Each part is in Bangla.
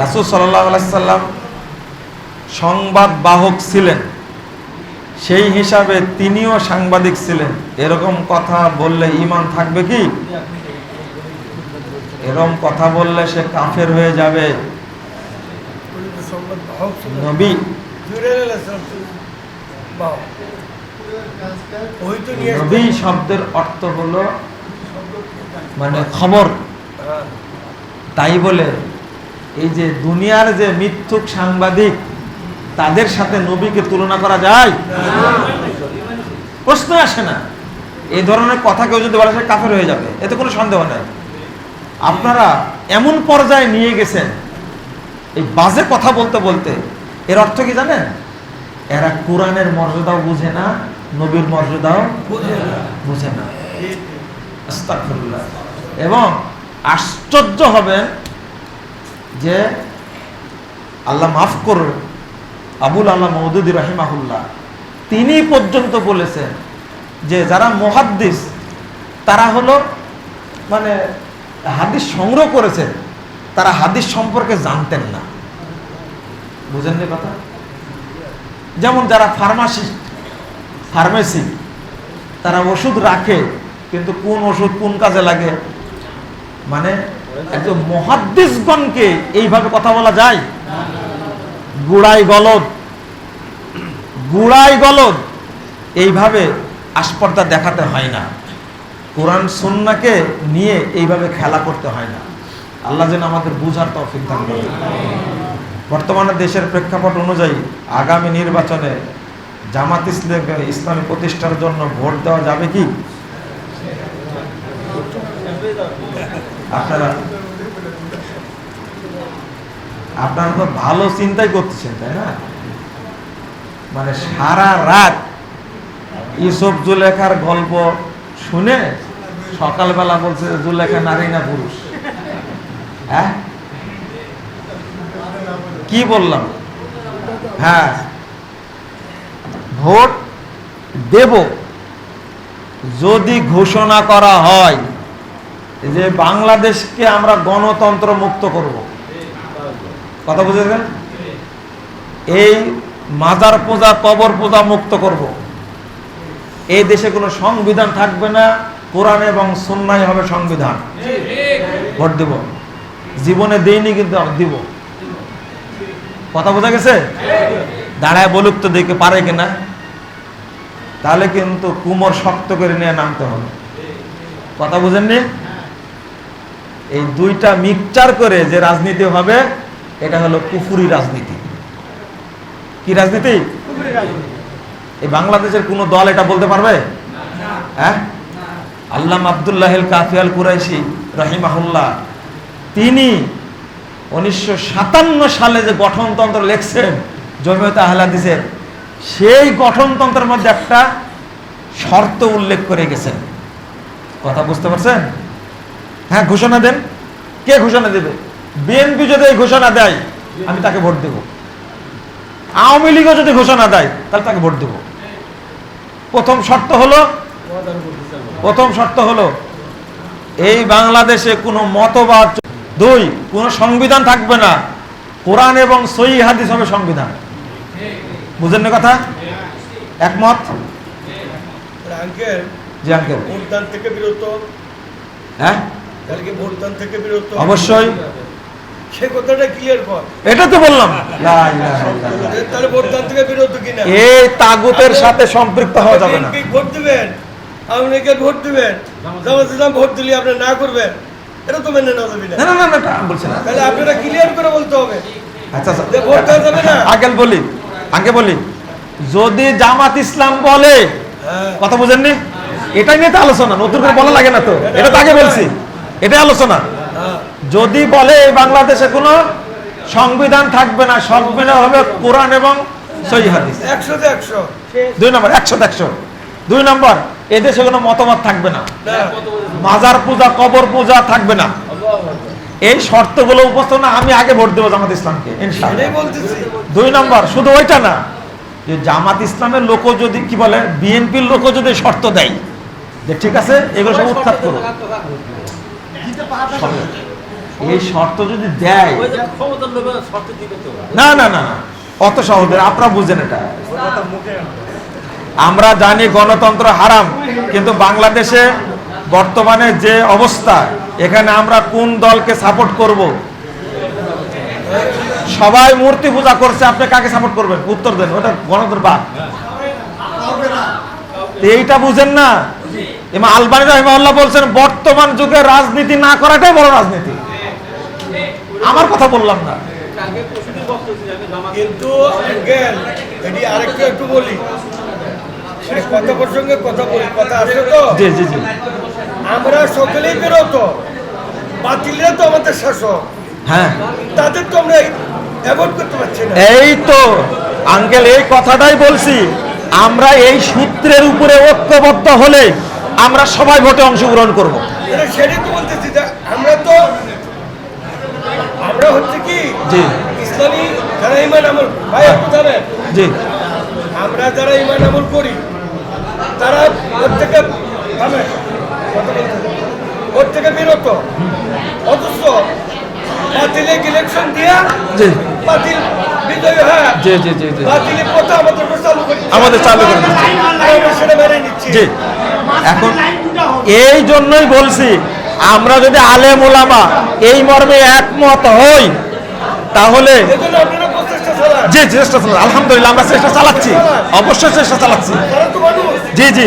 রাসুল সাল্লাহ সাল্লাম সংবাদ বাহক ছিলেন। সেই হিসাবে তিনিও সাংবাদিক ছিলেন। এরকম কথা বললে ইমান থাকবে কি? এরকম কথা বললে সে কাফের হয়ে যাবে। নবী শব্দের অর্থ হলো মানে খবর। তাই বলে এই যে দুনিয়ার যে মিথ্যুক সাংবাদিক, তাদের সাথে নবীকে তুলনা করা যায়? প্রশ্ন আসে না। এই ধরনের কথা কেউ যদি বলে, সে কাফের হয়ে যাবে। এতে কোনো সন্দেহ নেই। আপনারা এমন পর্যায়ে নিয়ে গেছেন, এই বাজে কথা বলতে বলতে। এর অর্থ কি জানেন? এরা কোরআনের মর্যাদাও বুঝে না, নবীর মর্যাদাও বুঝে না। এবং আশ্চর্য হবেন যে আল্লাহ মাফ করুন। আবুল আল্লাহ মৌদুদি রাহিমাহুল্লাহ, তিনি পর্যন্ত বলেছেন যে যারা মহাদ্দিস, তারা হলো মানে হাদিস সংগ্রহ করেছেন, তারা হাদিস সম্পর্কে জানতেন না। বুঝেননি কথা? যেমন যারা ফার্মাসিস্ট, ফার্মেসি, তারা ওষুধ রাখে, কিন্তু কোন ওষুধ কোন কাজে লাগে? মানে একজন মহাদ্দিসগণকে এইভাবে কথা বলা যায়? গুড়াই গলদ। গুড়াই গলদ। এইভাবে আস্পর্ধা দেখাতে হয় না। কোরআন সুন্নাকে নিয়ে এইভাবে খেলা করতে হয় না। আল্লাহ যেন আমাদের বুঝার তৌফিক দান করে বর্তমানে দেশের প্রেক্ষাপট অনুযায়ী আগামী নির্বাচনে জামাত ইসলাম ইসলামী প্রতিষ্ঠার জন্য ভোট দেওয়া যাবে কি? আপনারা আপনারা তো ভালো চিন্তাই করতেছেন, তাই না? মানে সারা রাত ইসব জুলেখার গল্প শুনে সকালবেলা বলছে জুলেখা নারী না পুরুষ? হ্যাঁ? কি বললাম? হ্যাঁ। ভোট দেব। যদি ঘোষণা করা হয় যে বাংলাদেশকে আমরা গণতন্ত্র মুক্ত করব। কথা বুঝেছেন এই মাজার পূজা, কবর পূজা মুক্ত করব। এই দেশে কোনো সংবিধান থাকবে না, কোরআন এবং সন্ন্যায় হবে সংবিধান। ভোট দেব। জীবনে দেইনি, কিন্তু দিব। কথা বোঝা গেছে? দাঁড়ায় বলুক তো দেখে পারে কিনা। তাহলে কিন্তু কুমোর শক্ত করে নিয়ে নামতে হবে। কথা বুঝেননি? এই দুইটা মিক্সচার করে যে রাজনীতি হবে এটা হলো কুফুরি রাজনীতি। কি রাজনীতি? এই বাংলাদেশের কোন দল এটা বলতে পারবে? হ্যাঁ? আল্লাহ আবদুল্লাহ কাফিয়াল কুরাইশি রহিমাহুল্লাহ তিনি উনিশশো সাতান্ন সালে যে গঠনতন্ত্র লেখছেন জমিয়ত আহলাদিসের সেই গঠনতন্ত্রের মধ্যে একটা শর্ত উল্লেখ করে গেছেন। কথা বুঝতে পারছেন? হ্যাঁ ঘোষণা দেন। কে ঘোষণা দেবে? বিএনপি যদি এই ঘোষণা দেয় আমি তাকে ভোট দেব। আওয়ামী লীগও যদি ঘোষণা দেয় তাহলে তাকে ভোট দেব। প্রথম শর্ত হলো প্রথম শর্ত হলো এই বাংলাদেশে কোনো মতবাদ দুই কোনো সংবিধান থাকবে না। কোরআন এবং সই হাদিস হবে সংবিধান। বুঝেন না কথা? একমত? Uncle ji uncle. থেকে বিরত। হ্যাঁ? অবশ্যই। সে কথাটা ক্লিয়ার কর এটা তো বললাম। লা ইলাহা ইল্লাল্লাহ। তাহলে ভোটদান থেকে বিরত কিনা? এই তাগুতের সাথে সম্পৃক্ত হওয়া যাবে না। ভোট দিবেন? আওয়ামী লীগের ভোট দিবেন? জামাত ভোট দিলে আপনি না করবেন? এটা তো মেনে নেওয়া যাবে না। না না না না এটা আমি বলছি না। তাহলে আপনারা ক্লিয়ার করে বলতে হবে। আচ্ছা আচ্ছা। ভোট দেওয়া যাবে না? আগে বলি আগে বলি। যদি জামাত ইসলাম বলে হ্যাঁ। কথা বুঝেননি? এটাই নিয়ে তো আলোচনা নতুন করে বলা লাগে না তো। এটা তো আগে বলছি। এটাই আলোচনা। যদি বলে এই বাংলাদেশে কোনো সংবিধান থাকবে না সংবিধান হবে কোরআন এবং সহি হাদিস। একশোতে একশো। দুই নম্বর একশো একশো। দুই নম্বর এদেশে কোনো মতামত থাকবে না। মাজার পূজা কবর পূজা থাকবে না। এই শর্তগুলো উপস্থাপনা আমি আগে ভোট দেবো জামাত ইসলামকে দুই নম্বর শুধু ওইটা না যে জামাত ইসলামের লোক যদি কি বলে বিএনপির লোক যদি শর্ত দেয় যে ঠিক আছে এগুলো সব উৎখাত করো। এই শর্ত যদি দেয় ওই যে ক্ষমতার লোভে শর্ত দিবে তো। না না না না, অত সহজে আপনারা বুঝেন এটা। আমরা জানি গণতন্ত্র হারাম কিন্তু বাংলাদেশে বর্তমানে যে অবস্থা এখানে আমরা কোন দলকে সাপোর্ট করব? সবাই মূর্তি পূজা করছে আপনি কাকে সাপোর্ট করবেন? উত্তর দেন ওটা গণতন্ত্র বাদ। এইটা বুঝেন না এমা আলবানি রহিমাল্লাহ বলছেন বর্তমান যুগে রাজনীতি না করাটাই বড় রাজনীতি। আমার কথা বললাম না। কিন্তু এটি আরেকটু একটু বলি। এই কথা প্রসঙ্গে কথা বলি কথা আছে তো? জি জি জি। আমরা সকলেই বেরোত। বাতিলরা তো আমাদের শাসক। হ্যাঁ। তাদের তো আমরা অ্যাভয়েড করতে পারছি না। এই তো আঙ্কেল এই কথাটাই বলছি। আমরা এই সূত্রের উপরে ঐক্যবদ্ধ হলে আমরা সবাই ভোটে অংশগ্রহণ করব। এটা সেটাই তো বলতেছি? যে আমরা তো আমরা হচ্ছে কি জি। ইসলামী যারা ইমান আমল ভাই একটু জানেন? জি। আমরা যারা ইমান আমল করি তারা প্রত্যেকে। প্রত্যেকে বিরত অথচ বাতিলে ইলেকশন দিয়া বাতিল জি জি জি জি। আমাদের চালু করে জি। এখন এই জন্যই বলছি আমরা যদি আলেম ওলামা এই মর্মে একমত হই তাহলে জি চেষ্টা চালাচ্ছি আলহামদুলিল্লাহ আমরা চেষ্টা চালাচ্ছি। অবশ্যই চেষ্টা চালাচ্ছি। জি জি।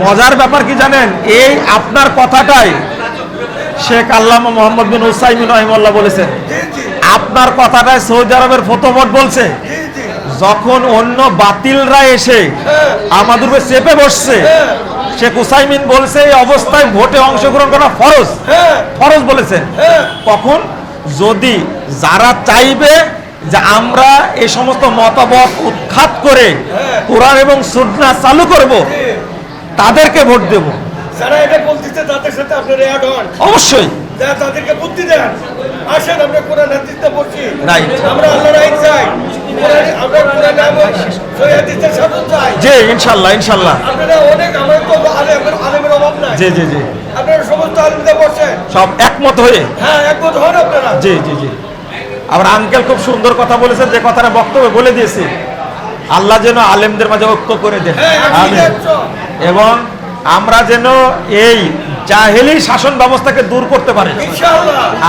মজার ব্যাপার কি জানেন? এই আপনার কথাটাই শেখ আল্লামা মোহাম্মদ বিন উসাইমিন রহিমল্লাহ বলেছেন আপনার কথাটাই সৌদি আরবের ফতোমত বলছে। যখন অন্য বাতিলরা এসে আমাদের উপরে চেপে বসছে হ্যাঁ। শেখ উসাইমিন বলছে এই অবস্থায় ভোটে অংশগ্রহণ করা ফরজ। হ্যাঁ। ফরজ বলেছেন। হ্যাঁ। কখন? যদি যারা চাইবে যে আমরা এই সমস্ত মতামত উৎখাত করে। কোরআন এবং সুন্নাহ চালু করব তাদেরকে ভোট দেব। যারা এটা বলতেছে তাদের সাথে আপনারা অ্যাড হন। অবশ্যই। যারা তাদেরকে বুদ্ধি দেন আসেন আমরা কোরআন হাদিসটা পড়ছি. আমরা আল্লাহর আইন চাই। আমরা কোরআন হাদিসের শাসন চাই। জি ইনশাল্লাহ ইনশাল্লাহ আপনারা অনেক আমার তো আলেম আলেমের অভাব নাই। জি জি জি। আপনারা সমস্ত আলেমদের বসেন। সব একমত হয়ে? হ্যাঁ একমত হন আপনারা। জি জি জি। আবার আঙ্কেল খুব সুন্দর কথা বলেছেন যে কথাটা বক্তব্য বলে দিয়েছি। আল্লাহ যেন আলেমদের মাঝে ঐক্য করে দেন। হ্যাঁ। এবং আমরা যেন এই জাহেলি শাসন ব্যবস্থাকে দূর করতে পারি।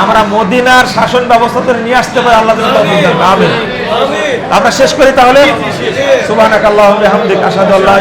আমরা মদিনার শাসন ব্যবস্থাতে নিয়ে আসতে পারি আল্লাহ আমিন। আমরা শেষ করি তাহলে। সুবাহ ওয়া বিহামদিকা আশহাদু আল্লা